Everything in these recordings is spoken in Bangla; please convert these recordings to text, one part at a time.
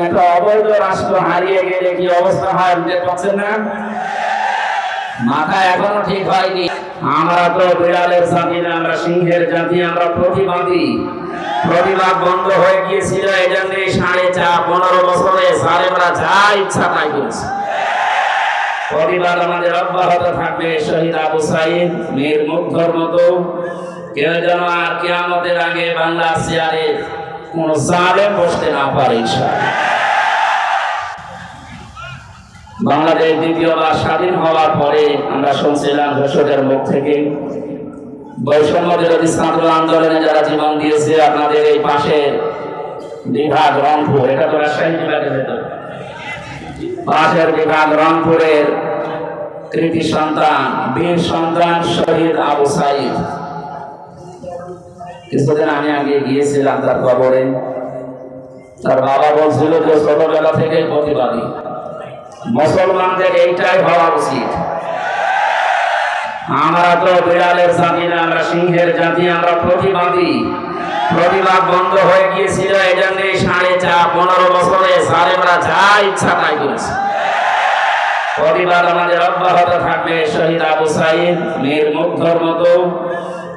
একটা অবৈধ রাষ্ট্র হারিয়ে গেলে কি অবস্থা হয় বুঝতে পারছেন না? মাথা এখনও ঠিক হয়নি। আমরা তো বিড়ালের জাতি না, আমরা সিংহের জাতি, আমরা প্রতিবাদী। প্রতিবাদ বন্ধ হয়ে গিয়েছিল এই জন্য সাড়ে চার, পনেরো বছরে সারেমরা যা ইচ্ছা তাই করেছে। প্রতিবাদ আমাদের অব্যাহত থাকবে, শহীদ আবু সাইদ, মীর মুগ্ধর মতো। কেউ যেন আর কেয়ামতের আগে বাংলা চেয়ারে কোন জালে বসতে না পারে। বাংলাদেশ দ্বিতীয়বার স্বাধীন হওয়ার পরে আমরা শুনছিলাম ঘোষকের মুখ থেকে, বৈষম্য বিরোধী ছাত্র আন্দোলনে যারা জীবন দিয়েছে, আপনাদের এই পাশে বিভাগ রংপুর, এটা তো রাজশাহী বিভাগের পাশের বিভাগ রংপুরের কৃতি সন্তান, বীর সন্তান শহীদ আবু সাইদ কিছুদিন আমি আগে গিয়েছিলাম তার খবরে তার বাবা বলছিল যে ছোটবেলা থেকে প্রতিবাদী। মুসলমানদের এইটাই হওয়া উচিত। আমরা তো বিড়ালের জাতি না, আমরা সিংহের জাতি, আমরা প্রতিবাদী। প্রতিবাদ বন্ধ হয়ে গিয়েছিল এই জন্য সাড়ে চার, পনেরো বছরে সারেমরা যা ইচ্ছা তাই করেছে। প্রতিবাদ আমাদের অব্যাহত থাকবে, শহীদ আবু সাইদ, মীর মতো।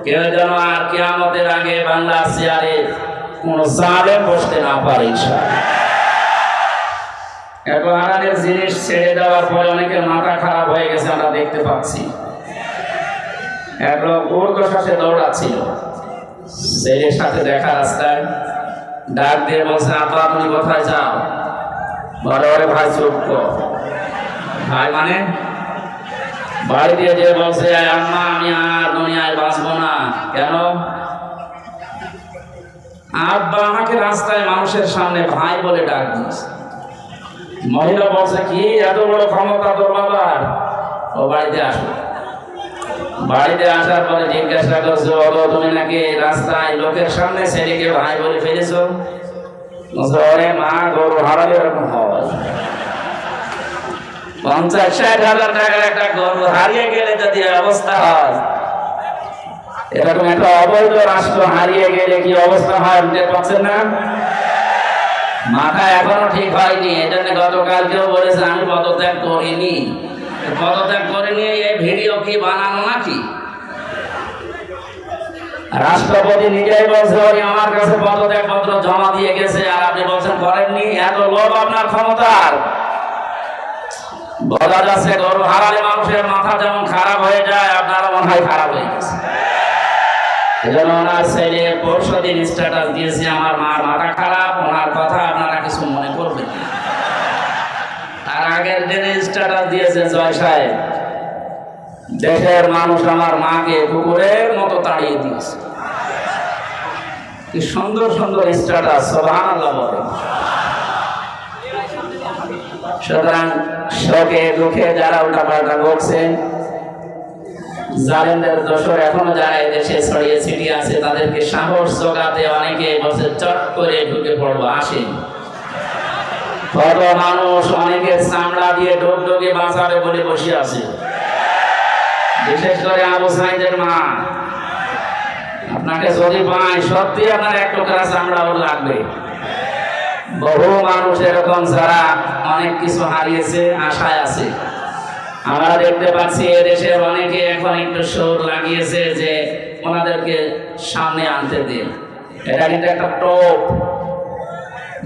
কেউ যেন আর কেয়ামতের আগে বাংলা চেয়ারে কোন জালে বসতে না পারে। এত আড়ালের জিনিস ছেড়ে দেওয়ার পরে অনেকের মাথা খারাপ হয়ে গেছে, আমরা দেখতে পাচ্ছি এক লোক ঊর্ধ্বশ্বাসে দৌড়াচ্ছিল ছেলের সাথে দেখা রাস্তায় ডাক দিয়ে বলছে, আপা, তুমি কোথায় যাও বড় বড় ভাই, চুপ। ভাই মানে বাড়ি দিয়ে যে বলছে আম্মা, আমি আর দুনিয়ায় বাঁচবো না। কেন? আব্বা আমাকে রাস্তায় মানুষের সামনে ভাই বলে ডাক দিয়েছে। মহিলা বলছে, কি, এত বড় ক্ষমতা তোর বাবার? ও বাড়িতে আসো বাড়িতে আসার পরে জিজ্ঞাসা করছে বলো তুমি নাকি রাস্তায় লোকের সামনে ছেলেকে ভাই বলে ফেলেছো? মা, গরু হারালে এরকম হয় পঞ্চাশ ষাট হাজার টাকার একটা গরু হারিয়ে গেলে যদি অবস্থা হয়, এরকম একটা অবৈধ রাষ্ট্র হারিয়ে গেলে কি অবস্থা হয় না? মাথা এখনও ঠিক হয়নি এই জন্য গতকাল কেউ বলেছে, আমি পদত্যাগ করিনি। পদত্যাগ করিনি এই ভিডিও কি বানানো নাকি? রাষ্ট্রপতি নিজেই বলছে ওই আমার কাছে পদত্যাগ পত্র জমা দিয়ে গেছে আর আপনি বলছেন করেননি? এত লোভ আপনার ক্ষমতার। বোঝা যাচ্ছে গরু হারালে মানুষের মাথা যেমন খারাপ হয়ে যায়, আপনারও মনে হয় খারাপ হয়ে গেছে। এজন্য ওনার ছেলে পরশু দিন স্ট্যাটাস দিয়েছে, আমার মার মাথা খারাপ, ওনার কথা আপনারা কিছু মনে করবেন। তার আগের দিনে স্ট্যাটাস দিয়েছে জয় সাহেব। দেশের মানুষ আমার মাকে কুকুরের মতো তাড়িয়ে দিয়েছে। কি সুন্দর সুন্দর স্ট্যাটাস সোভান আল্লাহ বলে। সুতরাং শোকে, দুঃখে যারা উল্টাপাল্টা করছে, জালেমদের দোষর এখনও যারা দেশে ছড়িয়ে ছিটিয়ে আছে, তাদেরকে সাহস জোগাতে অনেকে বসে চট করে ঢুকে পড়ব আসেন। কত মানুষ অনেকের চামড়া দিয়ে ঢোক ঢোকে বাঁচাবে বলে বসে আছে। বিশেষ করে আবু সাইদের মা। আপনাকে যদি পাই সত্যি আপনার এক টুকরা চামড়া ওর লাগবে। বহু মানুষ এরকম যারা অনেক কিছু হারিয়েছে, আশায় আছে। আমরা দেখতে পাচ্ছি এদেশের অনেকে এখন একটু সুর লাগিয়েছে যে ওনাদেরকে সামনে আনতে দিন এটা কিন্তু একটা টোপ।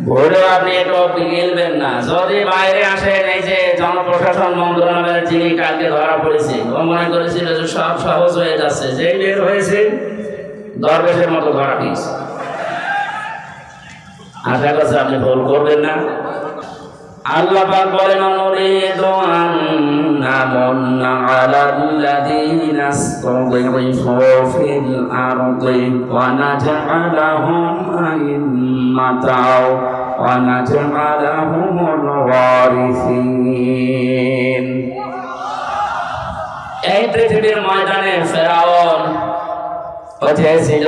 ভোরেও আপনি টোপ গিলবেন না। যদি বাইরে আসেন, এই যে জনপ্রশাসন মন্ত্রণালয়ের যিনি কালকে ধরা পড়েছে, ও মনে করেছিল যে সব সহজ হয়ে যাচ্ছে। যেই বের হয়েছে, দরবেশের মতো ধরা দিয়েছে আশা করছি আপনি ভুল করবেন না। আল্লাহ পাক বলেন নুরিদু আন নামুন্না আলাল্লাযীনা ইসতাযিফু ফিল আরদি ওয়া নাজআলাহুম আইম্মাতাও ওয়া নাজআলাহুমুল ওয়ারিসিন। এই পৃথিবীর ময়দানে ফেরাউন হয়েছিল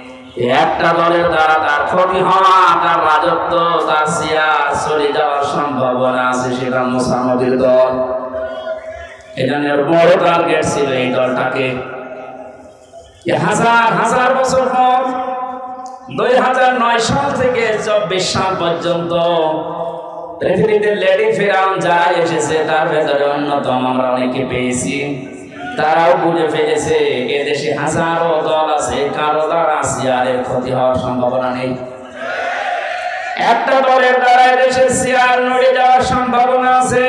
একটা দলের দ্বারা তার ক্ষতি হওয়া, তার রাজত্ব, তার চেয়ার চলে যাওয়ার সম্ভাবনা আছে, সেটা মোসামবির দল। এখানে বড় টার্গেট ছিল এই দলটাকে। হাজার হাজার বছর পর, দুই হাজার নয় সাল থেকে চব্বিশ সাল পর্যন্ত পৃথিবীতে লেডি ফেরাউন যারা এসেছে, তার ভেতরে অন্যতম আমরা অনেকে পেয়েছি। তারাও বুঝে ফেলেছে, এদেশে হাজারো দল আছে, কারও দল আছে, আর এর ক্ষতি হওয়ার সম্ভাবনা নেই। একটা দলের দ্বারা এদেশে সিয়ার নড়ে যাওয়ার সম্ভাবনা আছে।